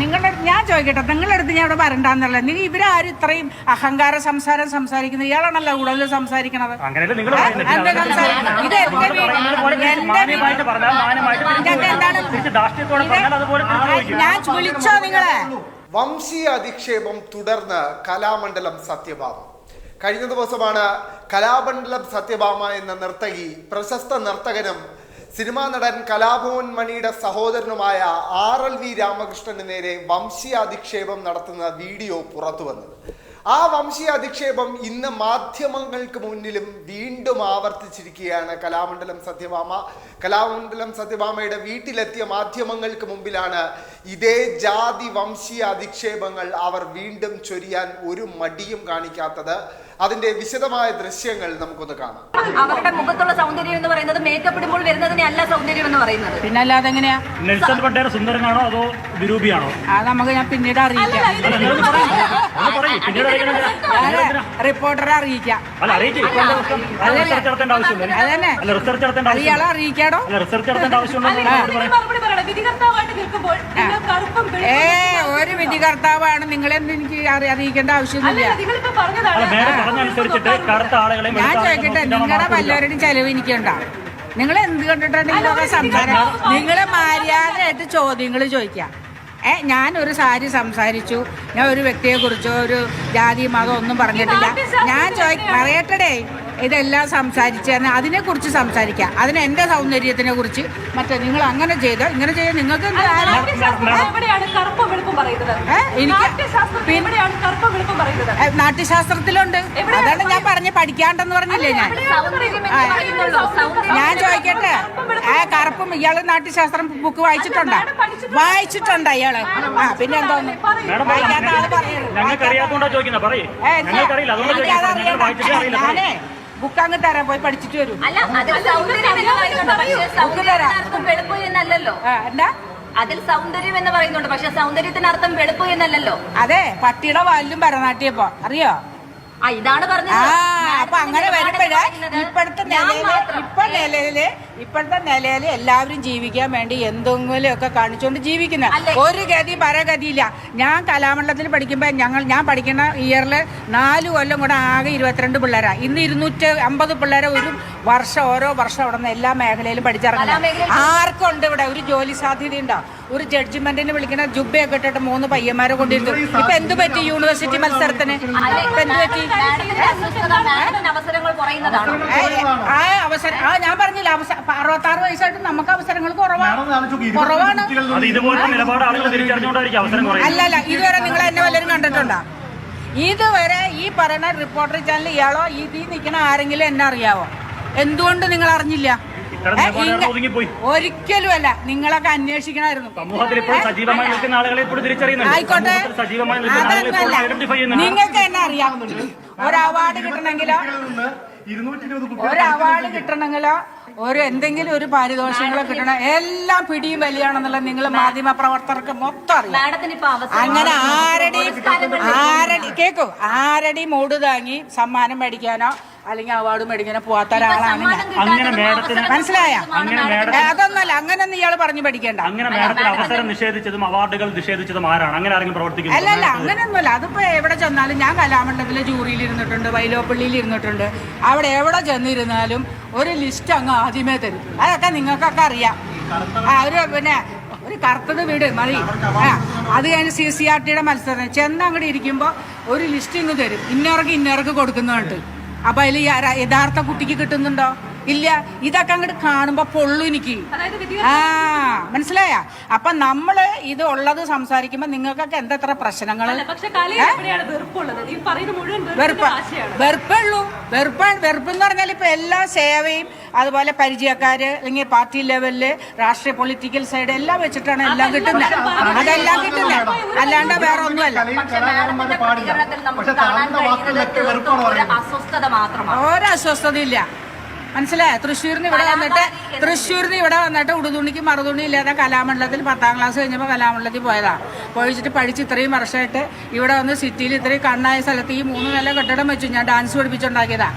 നിങ്ങളുടെ അടുത്ത് ഞാൻ ചോദിക്കട്ടെ നിങ്ങളുടെ അടുത്ത് ഞാൻ ഇവിടെ വരണ്ടെന്നല്ല? നിങ്ങൾ ഇവരാരും ഇത്രയും അഹങ്കാര സംസാരം സംസാരിക്കുന്നത്? ഇയാളാണല്ലോ കൂടുതൽ സംസാരിക്കണത്? ഇത് എന്റെ വീട്. ഞാൻ വിളിച്ചോ നിങ്ങളെ? വംശീയ അധിക്ഷേപം തുടർന്ന് കലാമണ്ഡലം സത്യഭാമ. കഴിഞ്ഞ ദിവസമാണ് കലാമണ്ഡലം സത്യഭാമ എന്ന നർത്തകി പ്രശസ്ത നർത്തകനും സിനിമാ നടൻ കലാഭവൻ മണിയുടെ സഹോദരനുമായ ആർ എൽ വി രാമകൃഷ്ണന് നേരെ വംശീയ അധിക്ഷേപം നടത്തുന്ന വീഡിയോ പുറത്തു വന്നത്. ആ വംശീയ അധിക്ഷേപം ഇന്ന് മാധ്യമങ്ങൾക്ക് മുന്നിലും വീണ്ടും ആവർത്തിച്ചിരിക്കുകയാണ്. കലാമണ്ഡലം സത്യഭാമ കലാമണ്ഡലം സത്യഭാമയുടെ വീട്ടിലെത്തിയ മാധ്യമങ്ങൾക്ക് മുമ്പിലാണ് ഇതേ ജാതി വംശീയ അധിക്ഷേപങ്ങൾ അവർ വീണ്ടും ചൊരിയാൻ ഒരു മടിയും കാണിക്കാത്തത്. അതിന്റെ വിശദമായ ദൃശ്യങ്ങൾ നമുക്കൊന്ന് കാണാം. അവരുടെ മുഖത്തുള്ള സൗന്ദര്യം എന്ന് പറയുന്നത് മേക്കപ്പ് ഇടുമ്പോൾ വരുന്നതിനെ അല്ല സൗന്ദര്യം എന്ന് പറയുന്നത്. പിന്നെ അല്ലാതെ എങ്ങനെയാ? നെൽസൺ പണ്ടേര സുന്ദരനാണോ അതോ വിരൂപിയാണോ? അത് നമുക്ക് ഞാൻ പിന്നീട് അറിയിക്കാം. റിപ്പോർട്ടറെ അറിയിക്കാം. അതന്നെ അല്ല റിസർച്ച് നടത്തേണ്ട അത് ഇയാളെ അറിയിക്കാടോ? റിസർച്ച് നടത്തേണ്ട ആവശ്യമുണ്ടോ? വിധികർത്താവായിട്ട് നിൽക്കുമ്പോൾ ഏ ഒരു വിധികർത്താവാണ് നിങ്ങളെന്ന് എനിക്ക് അറി- അറിയിക്കേണ്ട ആവശ്യമൊന്നുമില്ല. നിങ്ങളിപ്പോ അല്ല പറഞ്ഞതാണ് മേഡം പറഞ്ഞനുസരിച്ചിട്ട് കറുത്ത ആളുകളെയും ഞാൻ ചോദിക്കട്ടെ നിങ്ങളുടെ. വല്ലവരുടെയും ചെലവ് എനിക്കുണ്ടോ? നിങ്ങൾ എന്ത് കണ്ടിട്ടാണ് സംസാരം? നിങ്ങൾ മര്യാദയായിട്ട് ചോദ്യങ്ങൾ ചോദിക്കാം. ഏ ഞാൻ ഒരു സാരി സംസാരിച്ചു. ഞാൻ ഒരു വ്യക്തിയെ കുറിച്ചോ ഒരു ജാതി മതം ഒന്നും പറഞ്ഞിട്ടില്ല. ഞാൻ ചോദി പറയട്ടെ ഇതെല്ലാം സംസാരിച്ചാൽ അതിനെ കുറിച്ച് സംസാരിക്കാം അതിന് എന്റെ സൗന്ദര്യത്തിനെ കുറിച്ച് മറ്റേ നിങ്ങൾ അങ്ങനെ ചെയ്തോ ഇങ്ങനെ ചെയ്തോ നിങ്ങൾക്ക് എനിക്ക് നാട്യശാസ്ത്രത്തിലുണ്ട്. അതാണ് ഞാൻ പറഞ്ഞ് പഠിക്കാണ്ടെന്ന് പറഞ്ഞില്ലേ ഞാൻ? ഞാൻ ചോദിക്കട്ടെ? ആ കറുപ്പും ഇയാൾ നാട്യശാസ്ത്രം ബുക്ക് വായിച്ചിട്ടുണ്ടോ? വായിച്ചിട്ടുണ്ടോ ഇയാൾ? ആ പിന്നെ എന്തോന്ന്? വായിക്കാത്ത ആൾ ചോദിക്കുന്നത് പറയേ? ഞങ്ങൾക്കറിയില്ല. അതുകൊണ്ട് ഞാനേ. ബുക്ക് അങ്ങ് തരാൻ പോയി പഠിച്ചിട്ട് വരും. അല്ല വെളുപ്പ് എന്താ? അതിൽ സൗന്ദര്യം എന്ന് പറയുന്നുണ്ട്. പക്ഷെ സൗന്ദര്യത്തിനർത്ഥം വെളുപ്പ് എന്നല്ലല്ലോ. അതെ പട്ടിയുടെ വാലിലും ഭരണാട്ടിയപ്പോ അറിയോ? ഇതാണ് പറഞ്ഞത്. അപ്പൊ അങ്ങനെ വരുമ്പോഴേ ഇപ്പോഴത്തെ നിലയിൽ ഇപ്പൊ നിലയിൽ ഇപ്പോഴത്തെ നിലയിൽ എല്ലാവരും ജീവിക്കാൻ വേണ്ടി എന്തെങ്കിലും ഒക്കെ കാണിച്ചുകൊണ്ട് ജീവിക്കുന്ന ഒരു ഗതി പരഗതിയില്ല. ഞാൻ കലാമണ്ഡലത്തിൽ പഠിക്കുമ്പോൾ ഞങ്ങൾ ഞാൻ പഠിക്കുന്ന ഇയറിൽ നാല് കൊല്ലം കൂടെ ആകെ ഇരുപത്തിരണ്ട് പിള്ളേരാ. ഇന്ന് ഇരുന്നൂറ്റി അമ്പത് പിള്ളേരെ ഒരു വർഷം ഓരോ വർഷം അവിടെ നിന്ന് എല്ലാ മേഖലയിലും പഠിച്ചിറങ്ങുന്നത് ആർക്കുണ്ട് ഇവിടെ? ഒരു ജോലി സാധ്യത ഉണ്ടോ ഒരു ജഡ്ജ്മെന്റിന് വിളിക്കുന്ന ജുബയൊക്കെ ഇട്ടിട്ട് മൂന്ന് പയ്യന്മാരെ കൊണ്ടിരുന്നു. ഇപ്പൊ എന്ത് പറ്റി യൂണിവേഴ്സിറ്റി മത്സരത്തിന്? എന്ത് പറ്റി? ആ അവസരം ആ ഞാൻ പറഞ്ഞില്ല അവസരം അറുപത്താറ് വയസ്സായിട്ട് നമുക്ക് അവസരങ്ങൾ കുറവാണ്. കുറവാണ് അത് ഇതുപോലത്തെ നിലപാട് ആളുകൾ തിരിച്ചറിഞ്ഞുകൊണ്ടായിരിക്കും അവസരം അല്ലല്ല ഇതുവരെ നിങ്ങൾ എന്നെ വല്ലവരും കണ്ടിട്ടുണ്ടോ? ഇതുവരെ ഈ പറയുന്ന റിപ്പോർട്ടർ ചാനൽ ഇയാളോ ഇതിൽ നിൽക്കണ ആരെങ്കിലും എന്നെ അറിയാവോ? എന്തുകൊണ്ട് നിങ്ങൾ അറിഞ്ഞില്ല? ഒരിക്കലും അല്ല നിങ്ങളൊക്കെ അന്വേഷിക്കണമായിരുന്നു. സമൂഹത്തിൽ ഇപ്പോൾ സജീവമായി നിൽക്കുന്ന ആളുകളെ ഇപ്പോൾ തിരിച്ചറിയുന്നുണ്ട്. ആയിക്കോട്ടെ. സജീവമായി നിൽക്കുന്ന ആളുകളെ ഐഡന്റിഫൈ ചെയ്യുന്നുണ്ട്. നിങ്ങൾക്ക് എന്നെ അറിയാവുന്നുണ്ട് ഒരു അവാർഡ് കിട്ടണമെങ്കിലോ? ഒരു അവാർഡ് കിട്ടണമെങ്കിലോ? ഒരു എന്തെങ്കിലും ഒരു പാരിതോഷികങ്ങളോ കിട്ടണം എല്ലാം പിടിയും വലിയാണെന്നുള്ള നിങ്ങൾ മാധ്യമ പ്രവർത്തകർക്ക് മൊത്തം അറിയാം. അങ്ങനെ ആരടി ആരടി കേക്കോ. ആരടി മൂട് താങ്ങി സമ്മാനം മേടിക്കാനോ അല്ലെങ്കിൽ അവാർഡ് മേടിക്കാനോ പോവാത്ത ഒരാളാണ് ഞാൻ. അങ്ങനെ മേഡത്തിന് മനസ്സിലായ? അങ്ങനെ മേഡം അതൊന്നല്ല. അങ്ങനൊന്നും ഇയാൾ പറഞ്ഞു പഠിക്കേണ്ട. അങ്ങനെ മേഡത്തിന് അവസരം നിഷേധിച്ചതും അവാർഡുകൾ നിഷേധിച്ചതും ആരാണ്? അങ്ങനെ ആരെങ്കിലും പ്രവർത്തിക്കുന്നു അല്ലല്ല അങ്ങനെയൊന്നുമല്ല അതിപ്പോ എവിടെ ചെന്നാലും ഞാൻ കലാമണ്ഡലത്തിലെ ജൂറിയിൽ ഇരുന്നിട്ടുണ്ട് വൈലോപ്പള്ളിയിൽ ഇരുന്നിട്ടുണ്ട്. അവിടെ എവിടെ ചെന്നിരുന്നാലും ഒരു ലിസ്റ്റ് അങ്ങ് ആദ്യമേ തരും. അതൊക്കെ നിങ്ങൾക്കൊക്കെ അറിയാം. ആ ഒരു പിന്നെ ഒരു കറുത്തത് വീട് മതി. ആ അത് കഴിഞ്ഞ് സി സി ആർ ടിയുടെ മത്സരം. ചെന്ന് അങ്ങോട്ട് ഇരിക്കുമ്പോൾ ഒരു ലിസ്റ്റ് ഇങ്ങ് തരും. ഇന്നവർക്ക് ഇന്നവർക്ക് കൊടുക്കുന്നുണ്ട് അപ്പൊ അതിൽ യഥാർത്ഥ കുട്ടിക്ക് കിട്ടുന്നുണ്ടോ? ഇല്ല ഇതൊക്കെ അങ്ങോട്ട് കാണുമ്പോ പൊള്ളു എനിക്ക്. ആ മനസ്സിലായ? അപ്പൊ നമ്മൾ ഇത് ഉള്ളത് സംസാരിക്കുമ്പോ നിങ്ങൾക്കൊക്കെ എന്തത്ര പ്രശ്നങ്ങൾ വെറുപ്പ് വെറുപ്പുള്ളൂ വെറുപ്പ് വെറുപ്പ് എന്ന് പറഞ്ഞാൽ ഇപ്പൊ എല്ലാ സേവയും അതുപോലെ പരിചയക്കാര് അല്ലെങ്കിൽ പാർട്ടി ലെവലിൽ രാഷ്ട്രീയ പൊളിറ്റിക്കൽ സൈഡ് എല്ലാം വെച്ചിട്ടാണ് എല്ലാം കിട്ടുന്നത് അതെല്ലാം കിട്ടുന്നത് അല്ലാണ്ട് വേറെ ഒന്നുമല്ല. പക്ഷെ മനസ്സിലായ? തൃശ്ശൂരിന് ഇവിടെ വന്നിട്ട് തൃശ്ശൂരിന് ഇവിടെ വന്നിട്ട് ഉടുതുണിക്ക് മറുതുണി ഇല്ലാതെ കലാമണ്ഡലത്തിൽ പത്താം ക്ലാസ് കഴിഞ്ഞപ്പോൾ കലാമണ്ഡലത്തിൽ പോയതാ. പോയിച്ചിട്ട് പഠിച്ച് ഇത്രയും വർഷമായിട്ട് ഇവിടെ വന്ന് സിറ്റിയിൽ ഇത്രയും കണ്ണായ സ്ഥലത്ത് ഈ മൂന്ന് നില കെട്ടിടം വെച്ചു. ഞാൻ ഡാൻസ് പഠിപ്പിച്ചുണ്ടാക്കിയതാ.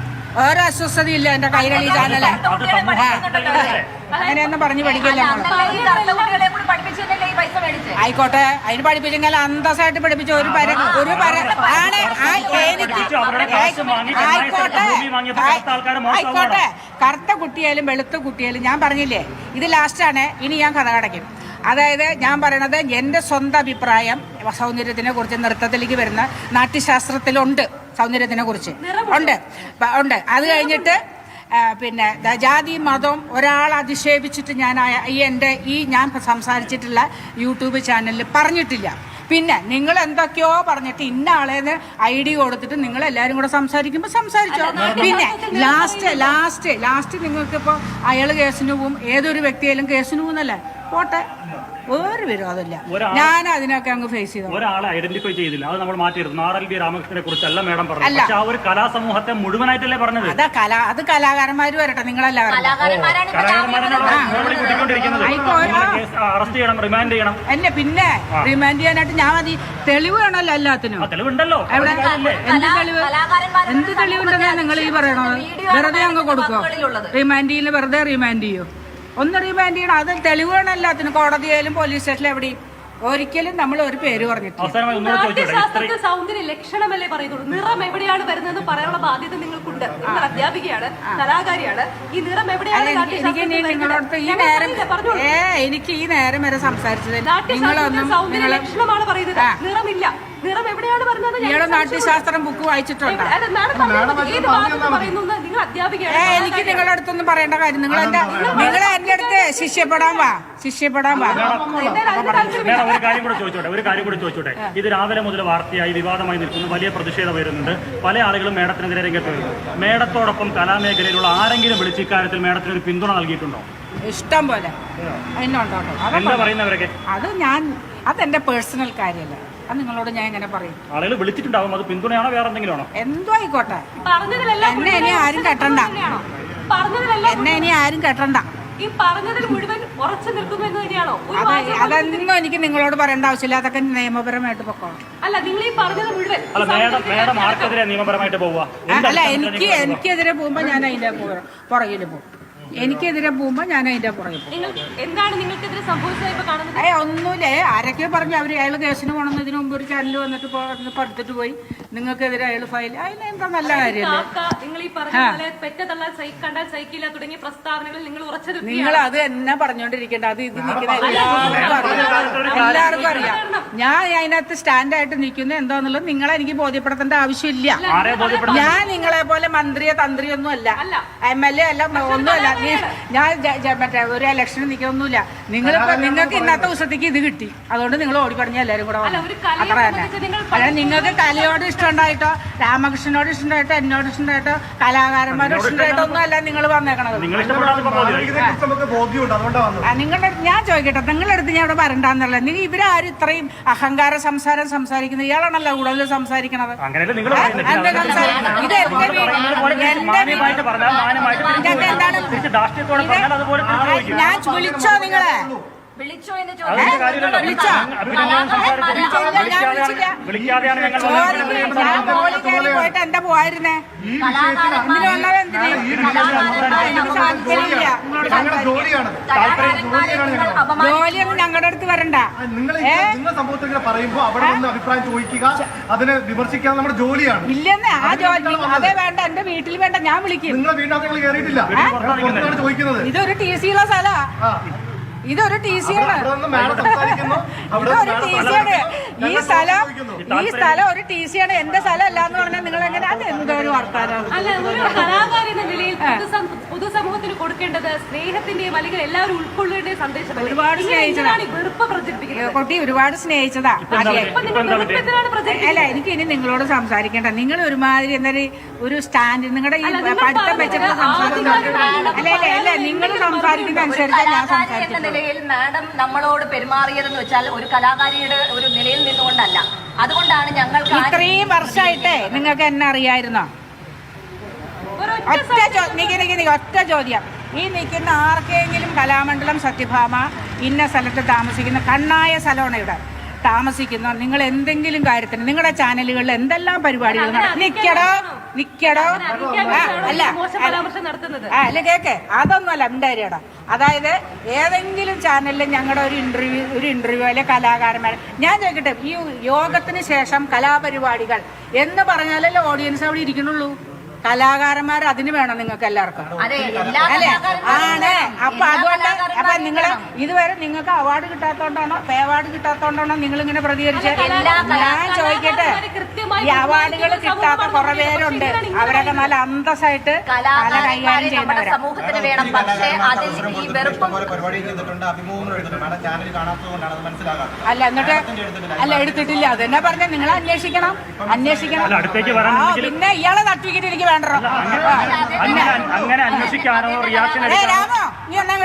ഓരോ അസ്വസ്ഥതയില്ല എന്റെ കൈരളി ചാനൽ. അങ്ങനെയൊന്നും പറഞ്ഞു പഠിക്കില്ല ആയിക്കോട്ടെ. അതിന് പഠിപ്പിച്ചെങ്കിൽ അന്തസ്സായിട്ട് പഠിപ്പിച്ച ഒരു പര ഒരു പര ആണ്. ആയിക്കോട്ടെ? ആയിക്കോട്ടെ. കറുത്ത കുട്ടിയായാലും വെളുത്ത കുട്ടിയായാലും ഞാൻ പറഞ്ഞില്ലേ ഇത് ലാസ്റ്റാണ് ഇനി ഞാൻ കഥ കടയ്ക്കും. അതായത് ഞാൻ പറയണത് എന്റെ സ്വന്തം അഭിപ്രായം സൗന്ദര്യത്തിനെ കുറിച്ച് നൃത്തത്തിലേക്ക് വരുന്ന നാട്യശാസ്ത്രത്തിലുണ്ട്. സൗന്ദര്യത്തിനെ കുറിച്ച്. ഉണ്ട്. ഉണ്ട്. അത് കഴിഞ്ഞിട്ട് പിന്നെ ജാതി മതം ഒരാൾ അധിക്ഷേപിച്ചിട്ട് ഞാൻ ഈ എന്റെ ഈ ഞാൻ സംസാരിച്ചിട്ടുള്ള യൂട്യൂബ് ചാനലിൽ പറഞ്ഞിട്ടില്ല. പിന്നെ നിങ്ങൾ എന്തൊക്കെയോ പറഞ്ഞിട്ട് ഇന്ന ആളേന്ന് ഐ ഡി കൊടുത്തിട്ട് നിങ്ങൾ എല്ലാവരും കൂടെ സംസാരിക്കുമ്പോൾ സംസാരിച്ചോ. പിന്നെ ലാസ്റ്റ് ലാസ്റ്റ് ലാസ്റ്റ് നിങ്ങൾക്കിപ്പോൾ അയാൾ കേസിന് പോവും. ഏതൊരു വ്യക്തിയായാലും കേസിന് പോകുന്നല്ലേ പോട്ടെ. ഒരു വിരോധമില്ല അതല്ല. ഞാൻ അതിനൊക്കെ അങ്ങ് ഫേസ് ചെയ്തു ഒരാളെ ഐഡന്റിഫൈ ചെയ്തില്ല. അത് നമ്മൾ മാറ്റിയിരുന്നു. ആർ എൽ ബി രാമകൃഷ്ണനെ കുറിച്ചല്ല മേഡം പറഞ്ഞു പക്ഷെ ആ ഒരു കലാസമൂഹത്തെ മുഴുവനായിട്ടല്ലേ പറഞ്ഞത്? അതാ കല അത് കലാകാരന്മാർ വരട്ടെ. നിങ്ങളെല്ലാവരും. അറസ്റ്റ് ചെയ്യണം റിമാൻഡ് ചെയ്യണം. എന്നെ പിന്നെ റിമാൻഡ് ചെയ്യാനായിട്ട് ഞാൻ മതി. തെളിവ് വേണമല്ലോ എല്ലാത്തിനും. തെളിവുണ്ടല്ലോ. എവിടെ? എന്ത് തെളിവ്? എന്ത് തെളിവുണ്ടെന്നാ നിങ്ങൾ ഈ പറയണത്? വെറുതെ അങ്ങ് കൊടുക്കോ. റിമാൻഡ് ചെയ്യുന്ന വെറുതെ റിമാൻഡ് ചെയ്യോ? ഒന്ന് റിമാൻഡ് ചെയ്യണം. അത് തെളിവ് വേണം എല്ലാത്തിനും കോടതിയായാലും പോലീസ് സ്റ്റേഷനിലും എവിടെയും. ഒരിക്കലും നമ്മൾ ഒരു പേര് പറഞ്ഞിട്ടില്ല. സൗന്ദര്യ ലക്ഷണമല്ലേ പറയുന്നുള്ളൂ. നിറം എവിടെയാണ് വരുന്നതെന്ന് പറയാനുള്ള ബാധ്യത നിങ്ങൾക്കുണ്ട്. നിങ്ങൾ അധ്യാപികയാണ് കലാകാരിയാണ്. ഈ നിറം എവിടെയാണ് എനിക്ക് ഈ നേരം പറഞ്ഞോളൂ. ഏ എനിക്ക് ഈ നേരം വരെ സംസാരിച്ചത് നിങ്ങളൊന്നും സൗന്ദര്യ ലക്ഷണമാണ് പറയുന്നത്. നിറമില്ല. നിറം എവിടെയാണ് പറഞ്ഞത്? ഇയാൾ നാട്യശാസ്ത്രം ബുക്ക് വായിച്ചിട്ടുണ്ട്? നിങ്ങൾ അധ്യാപികയാണ്. എനിക്ക് നിങ്ങളുടെ അടുത്തൊന്നും പറയേണ്ട കാര്യം. നിങ്ങൾ എന്റെ നിങ്ങൾ എന്റെ അടുത്ത് ശിഷ്യപ്പെടാൻ വാ. ശിഷ്യപ്പെടാൻ വാ. ഒരു കാര്യം കൂടെ ചോദിച്ചോട്ടെ ഒരു കാര്യം കൂടെ ചോദിച്ചോട്ടെ. ഇത് രാവിലെ മുതൽ വാർത്തയായി വിവാദമായി നിൽക്കുന്നു വലിയ പ്രതിഷേധം വരുന്നുണ്ട്. പല ആളുകളും മേഡത്തിനെതിരെ രംഗത്ത് വരുന്നു മേഡത്തോടൊപ്പം കലാമേഖലയിലുള്ള ആരെങ്കിലും വിളിച്ച് ഇക്കാര്യത്തിൽ മേഡത്തിന് ഒരു പിന്തുണ നൽകിയിട്ടുണ്ടോ? ഇഷ്ടം പോലെ. എന്നുണ്ടോ എന്താ പറയുന്നവരൊക്കെ? അത് ഞാൻ അതെന്റെ പേഴ്സണൽ കാര്യമല്ല. അത് നിങ്ങളോട് ഞാൻ എങ്ങനെ പറയും. ആളുകൾ വിളിച്ചിട്ടുണ്ടാവും. അത് പിന്തുണയാണോ വേറെ എന്തെങ്കിലും ആണോ? എന്തോ ആയിക്കോട്ടെ. എന്നെ ഇനി ആരും കെട്ടണ്ട. എന്നെ ഇനി ആരും കെട്ടണ്ട. ഈ പറഞ്ഞതിൽ മുഴുവൻ ഉറച്ചു നിൽക്കുന്നു എന്ന് തന്നെയാണോ? അതൊന്നും എനിക്ക് നിങ്ങളോട് പറയേണ്ട ആവശ്യമില്ല. അതൊക്കെ നിയമപരമായിട്ട് പൊക്കോളാം അല്ല നിങ്ങൾ ഈ പറഞ്ഞത് മുഴുവൻ അല്ല എനിക്ക് എനിക്കെതിരെ പോകുമ്പോ ഞാൻ അതിന്റെ പുറകിൽ പോകും. എനിക്കെതിരെ പോകുമ്പോൾ ഞാൻ അതിന്റെ പുറകെ പോകും. നിങ്ങൾ എന്താണ് നിങ്ങൾക്കെതിരെ സംഭവിച്ചത് ഇപ്പൊ കാണുന്നത്? ഏ ഒന്നുമില്ലേ. ആരൊക്കെ പറഞ്ഞു. അവർ അയാൾ കേസിന് പോകണമെന്നതിന് മുമ്പ് ഒരു ചാനൽ വന്നിട്ട് പഠിത്തിട്ട് പടുത്തിട്ട് പോയി. നിങ്ങൾക്കെതിരെ അയാൾ ഫയൽ അതിന് എന്താ നല്ല കാര്യമല്ലേ? കാക്ക നിങ്ങൾ ഈ പറഞ്ഞ പോലെ പെറ്റ തള്ളാൻ സൈ കണ്ടാൽ സഹിക്കില്ല തുടങ്ങിയ പ്രസ്താവനകളിൽ നിങ്ങൾ ഉറച്ചു നിങ്ങൾ അത് തന്നെ പറഞ്ഞോണ്ടിരിക്കേണ്ട? അത് ഇത് നിൽക്കുന്ന എല്ലാവർക്കും അറിയാം. എല്ലാവർക്കും അറിയാം. ഞാൻ അതിനകത്ത് സ്റ്റാൻഡായിട്ട് നിൽക്കുന്നത് എന്താന്നുള്ളത് നിങ്ങളെ എനിക്ക് ബോധ്യപ്പെടുത്തേണ്ട ആവശ്യമില്ല. ആരെ ഞാൻ നിങ്ങളെ പോലെ മന്ത്രിയോ തന്ത്രിയോ ഒന്നും അല്ല. അല്ല. എം എൽ എ അല്ല ഒന്നുമല്ല. നീ- ഞാൻ ജ- ജ- മറ്റേ ഒരു ഇലക്ഷന് നിൽക്കൊന്നുമില്ല നിങ്ങൾ നിങ്ങൾക്ക് ഇന്നത്തെ ദിവസത്തേക്ക് ഇത് കിട്ടി. അതുകൊണ്ട് നിങ്ങൾ ഓടിപ്പടഞ്ഞ എല്ലാവരും കൂടെ അല്ല, ഒരു കലയെ അത്ര തന്നെ അല്ല നിങ്ങൾക്ക് കലയോട് ഇഷ്ടമുണ്ടായിട്ടോ? രാമകൃഷ്ണനോട് ഇഷ്ടമുണ്ടായിട്ടോ? എന്നോട് ഇഷ്ടമുണ്ടായിട്ടോ? കലാകാരന്മാരോട് ഇഷ്ടമുണ്ടായിട്ടോ? ഒന്നും അല്ല നിങ്ങൾ വന്നേക്കണത് നിങ്ങളുടെ ഞാൻ ചോദിക്കട്ടെ നിങ്ങളുടെ അടുത്ത് ഞാൻ ഇവിടെ വരണ്ടെന്നുള്ളത് നിങ്ങൾ ഇവരാരും ഇത്രയും അഹങ്കാര സംസാരം സംസാരിക്കുന്നത് ഇയാളാണല്ലോ കൂടുതൽ സംസാരിക്കണത്. എന്താണ്? പറഞ്ഞാൽ അതുപോലെ തിരിച്ച് ഞാൻ വിളിച്ചോ നിങ്ങളെ? വിളിച്ചോ എന്ന് പോയിട്ട് എന്താ പോയിരുന്നേ. ജോലിയൊന്നും ഞങ്ങളുടെ അടുത്ത് വരണ്ട. സംഭവത്തിൽ പറയുമ്പോ അവിടെ നിന്ന് അഭിപ്രായം ചോദിക്കുക അതിനെ വിമർശിക്കാൻ നമ്മുടെ ജോലിയാണ്. ഇല്ലെന്ന്. ആ ജോലി അതെ വേണ്ട. എന്റെ വീട്ടിൽ വേണ്ട. ഞാൻ വിളിക്കും. നിങ്ങളെ വീട്ടിനകത്ത് കയറിയിട്ടില്ല. ചോദിക്കുന്നത്? ഇതൊരു ടി സി ഉള്ള സ്ഥലാ. ആ. ഇതൊരു ടി സി ആണ്. അവിടെ നിന്ന് സംസാരിക്കുന്നു. അവിടെ ഇതൊരു ടി സംസാരിക്കുന്നു. ഈ സ്ഥലം ഈ സ്ഥലം ഒരു ടി സി ആണ്. എന്റെ സ്ഥലം അല്ല എന്ന് പറഞ്ഞാൽ നിങ്ങൾ എങ്ങനെ അത് എന്തോ ഒരു വർത്താനാണ് അല്ല ഒരു കലാകാരി എന്ന നിലയിൽ പൊതുസം- പൊതുസമൂഹത്തിന് കൊടുക്കേണ്ടത് സ്നേഹത്തിന്റെയും അല്ലെങ്കിൽ എല്ലാവരും ഉൾക്കൊള്ളേണ്ട സന്ദേശം ഒരുപാട് സ്നേഹിച്ചതാണ് വെറുപ്പ് പ്രചരിപ്പിക്കുന്നത്? കുട്ടി ഒരുപാട് സ്നേഹിച്ചതാ. അല്ല എനിക്ക് ഇനി നിങ്ങളോട് സംസാരിക്കേണ്ട. നിങ്ങൾ ഒരുമാതിരി എന്നൊരു ഒരു സ്റ്റാൻഡ് നിങ്ങളുടെ ഈ പഠിത്തം വെച്ചിട്ട് സംസാരിക്കുന്നത് അല്ല. അല്ല അല്ല നിങ്ങൾ സംസാരിക്കുന്ന അനുസരിച്ച് ഞാൻ സംസാരിക്കുന്നത്. നിലയിൽ മാഡം നമ്മളോട് പെരുമാറിയതെന്ന് വെച്ചാൽ ഒരു കലാകാരിയുടെ ഒരു നിലയിൽ നിന്നുകൊണ്ടല്ല അതുകൊണ്ടാണ് ഞങ്ങൾക്ക് ഇത്രയും വർഷമായിട്ടേ നിങ്ങൾക്ക് എന്നെ അറിയായിരുന്നോ? ഒറ്റ ചോദ്യം നിക്ക് നിക്ക് നിക്ക് ഒറ്റ ചോദ്യം. ഈ നിൽക്കുന്ന ആർക്കെങ്കിലും കലാമണ്ഡലം സത്യഭാമ ഇന്ന സ്ഥലത്ത് താമസിക്കുന്ന കണ്ണായ സ്ഥലമാണ് ഇവിടെ താമസിക്കുന്ന നിങ്ങൾ എന്തെങ്കിലും കാര്യത്തിന് നിങ്ങളുടെ ചാനലുകളിൽ എന്തെല്ലാം പരിപാടികൾ നിക്കടോ? നിക്കടോ? അല്ല. അല്ല കേക്കെ. അതൊന്നുമല്ല ഉണ്ടായിരിക്കടാ അതായത് ഏതെങ്കിലും ചാനലിൽ ഞങ്ങളുടെ ഒരു ഇന്റർവ്യൂ ഒരു ഇന്റർവ്യൂ അല്ലെ കലാകാരന്മാർ ഞാൻ ചോദിക്കട്ടെ ഈ യോഗത്തിന് ശേഷം കലാപരിപാടികൾ എന്ന് പറഞ്ഞാലല്ലേ ഓഡിയൻസ് അവിടെ ഇരിക്കണുള്ളൂ കലാകാരന്മാർ അതിന് വേണം നിങ്ങൾക്ക് എല്ലാവർക്കും. അതെ എല്ലാ അല്ലേ? കലാകാരന്മാരും ആണ്. അപ്പൊ അതുകൊണ്ട് അപ്പൊ നിങ്ങൾ ഇതുവരെ നിങ്ങൾക്ക് അവാർഡ് കിട്ടാത്തോണ്ടാണോ പേ അവാർഡ് കിട്ടാത്തോണ്ടാണോ നിങ്ങൾ ഇങ്ങനെ പ്രതികരിച്ചത് എല്ലാ ഞാൻ ചോദിക്കട്ടെ. ഈ അവാർഡുകൾ കിട്ടാത്ത കുറെ പേരുണ്ട്. അവരൊക്കെ നല്ല അന്തസ്സായിട്ട് കല കൈകാര്യം ചെയ്യുന്നവരാണ് സമൂഹത്തിന് വേണം. പക്ഷേ അതിൽ ഈ വെറുപ്പും അല്ല എന്നിട്ട് അല്ല എടുത്തിട്ടില്ല. അതെന്നെ പറഞ്ഞ നിങ്ങൾ അന്വേഷിക്കണം. അന്വേഷിക്കണം. പിന്നെ ഇയാളെ സർട്ടിഫിക്കറ്റ് എനിക്ക് വേണ്ടോ അങ്ങനെ അങ്ങനെ അന്വേഷിക്കാനോ റിയാക്ഷൻ എടുക്കാനോ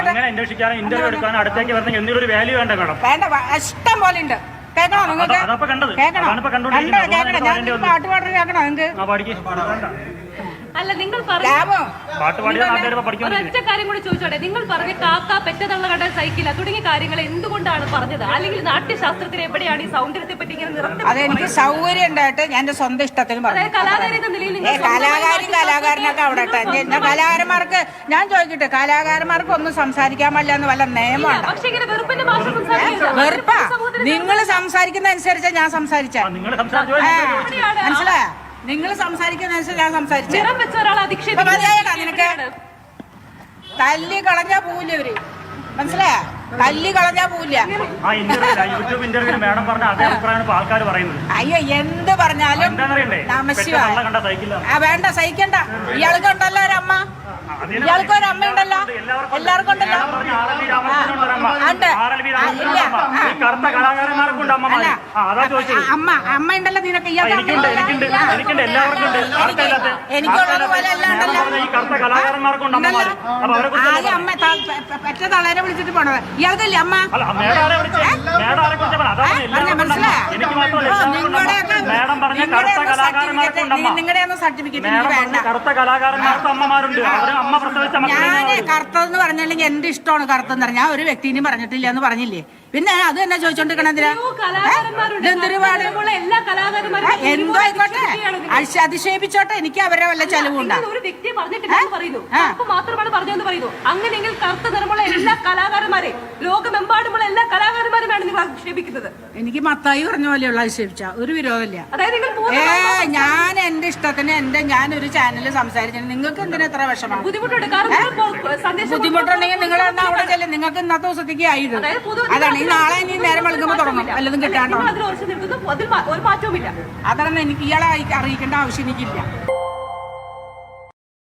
അങ്ങനെ അന്വേഷിക്കാനോ ഇന്റർവ്യൂ എടുക്കാനോ അടുത്തേക്ക് വരണമെങ്കിൽ എന്തെങ്കിലും ഒരു വാല്യൂ വേണ്ട മേഡം വേണ്ട ഇഷ്ടം പോലെ ഉണ്ട്. കേൾക്കണോ നിങ്ങൾക്ക്. കേൾക്കണോ? കേൾക്കണം? ഞാൻ പാട്ട് പാടുന്നത് കേൾക്കണോ നിങ്ങൾക്ക്? അല്ല നിങ്ങൾ പറഞ്ഞു ഒരൊറ്റ കാര്യം കൂടി ചോദിച്ചോട്ടെ? നിങ്ങൾ പറഞ്ഞ കാക്ക പെറ്റതള്ള കണ്ട സൈക്കിള തുടങ്ങിയ കാര്യങ്ങൾ എന്തുകൊണ്ടാണ് പറഞ്ഞത്? അല്ലെങ്കിൽ നാട്യശാസ്ത്രത്തിൽ എവിടെയാണ് ഈ സൗന്ദര്യത്തെ പറ്റി ഇങ്ങനെ അതെനിക്ക് സൗകര്യം ഉണ്ടായിട്ട് ഞാൻ എന്റെ സ്വന്തം ഇഷ്ടത്തിന് കലാകാരി എന്ന നിലയിൽ കലാകാരും കലാകാരനൊക്കെ അവിടെ കലാകാരന്മാർക്ക് ഞാൻ ചോദിക്കട്ടെ കലാകാരന്മാർക്ക് ഒന്നും സംസാരിക്കാൻ പാടില്ല എന്ന് വല്ല നിയമമാണ് പക്ഷെ ഇങ്ങനെ വെറുപ്പിന്റെ ഭാഷ സംസാരിക്കരുത്. വെറുപ്പാ. നിങ്ങൾ സംസാരിക്കുന്ന അനുസരിച്ച് ഞാൻ സംസാരിച്ച. നിങ്ങൾ സംസാരിച്ചു? മനസ്സിലായോ? നിങ്ങൾ സംസാരിക്കുന്ന ഞാൻ സംസാരിച്ചു. തല്ലി കളഞ്ഞാ പോവില്ല ഇവർ. മനസ്സിലായോ? തല്ലി കളഞ്ഞാ പോവില്ല. അയ്യോ എന്ത് പറഞ്ഞാലും ആ വേണ്ട സഹിക്കണ്ട. ഇയാൾക്ക് ഉണ്ടല്ലോ ഒരമ്മ. ഇയാൾക്ക് ഒരമ്മ അമ്മ ഉണ്ടല്ലോ എല്ലാവർക്കും ഉണ്ടല്ലോ. ഉണ്ട്. ഇല്ല. അതാ ചോദിച്ചത്. അമ്മ അമ്മ ഉണ്ടല്ലോ നിനക്ക്. എനിക്കുണ്ട് എനിക്കുണ്ട് എനിക്കുണ്ട് എല്ലാവർക്കും ഉണ്ട് ആർക്കല്ലാത്ത എനിക്കുള്ളത് പോലെ എല്ലാം ഈ കറുത്ത കലാകാരന്മാർക്കുണ്ട് അമ്മമാര് അപ്പൊ അവരെ ആദ്യം അമ്മ ത- പെറ്റ തളരെ വിളിച്ചിട്ട് പോണത്. ഇയാൾക്കല്ലേ അമ്മ? അല്ല വിളിച്ച്? കുറിച്ച് അതാണ് എല്ലാവർക്കും മനസ്സിലായോ? എനിക്ക് മാത്രമല്ല ഓ, എല്ലാവർക്കും ഉണ്ട് മേഡം പറഞ്ഞ കറുത്ത അമ്മ. certificate- സർട്ടിഫിക്കറ്റ് എനിക്ക് മേഡം വേണ്ട. പറഞ്ഞ കറുത്ത കലാകാരന്മാർക്ക് അമ്മമാരുണ്ട്. അവർ അമ്മ പ്രസവിച്ച മക്കളെ ഞാൻ കറുത്തതെന്ന് പറഞ്ഞില്ലെങ്കിൽ എന്റെ ഇഷ്ടമാണ് കറുത്തെന്ന് പറഞ്ഞാൽ ഞാൻ ഒരു വ്യക്തിനെയും പറഞ്ഞിട്ടില്ല എന്ന് പറഞ്ഞില്ലേ? പിന്നെ അത് തന്നെ ചോദിച്ചോണ്ടിരിക്കണ എന്തിനാ? എത്രയോ കലാകാരന്മാരുണ്ട്. ഇതെന്തൊരു പാട്? കർത്തവ്യമുള്ള എല്ലാ കലാകാരന്മാരും ആ, എന്തോ ആയിക്കോട്ടെ. അതി- അതിശയിപ്പിച്ചോട്ടെ എനിക്ക് അവരെ വല്ല ചെലവുണ്ടാ ഒരു ആ. കറുപ്പ് മാത്രമാണ് പറഞ്ഞതെന്ന് പറയുന്നു. അങ്ങനെയെങ്കിൽ കറുത്ത നിറമുള്ള എല്ലാ കലാകാരന്മാരെ ലോകമെമ്പാടുമുള്ള എല്ലാ കലാകാരന്മാരുമാണ് നിങ്ങൾ ആക്ഷേപിക്കുന്നത്. എനിക്ക് മത്തായി പറഞ്ഞ പോലെയുള്ള ആക്ഷേപിച്ച. ഒരു വിരോധമില്ല. അതായത് നിങ്ങൾ ഏ ഞാൻ എന്റെ ഇഷ്ടത്തിന് എന്റെ ഞാൻ ഒരു ചാനലിൽ സംസാരിച്ചു നിങ്ങൾക്ക് എന്തിനാ എത്ര വിഷമം? ബുദ്ധിമുട്ടുണ്ട്. കാരണം നിങ്ങൾ പോ- സന്ദേശം ബുദ്ധിമുട്ടുണ്ടെങ്കിൽ നിങ്ങൾ എന്നാ അവിടെ ചെല്ലും? നിങ്ങൾക്ക് ഇന്നത്തെ ദിവസത്തേക്ക് ആയിരുന്നു അതായത് അതാണ്. ഈ നാളെ ഇനി നേരം വെളുക്കുമ്പോൾ തുടങ്ങും. വല്ലതും കിട്ടാണ്ടോ? നിങ്ങൾ അതിൽ ഉറച്ചു നിൽക്കുന്നു അതിൽ മാ- ഒരു മാറ്റവുമില്ല. അതാണ് എനിക്ക് ഇയാളെ അറിയിക്കേണ്ട ആവശ്യം എനിക്കില്ല.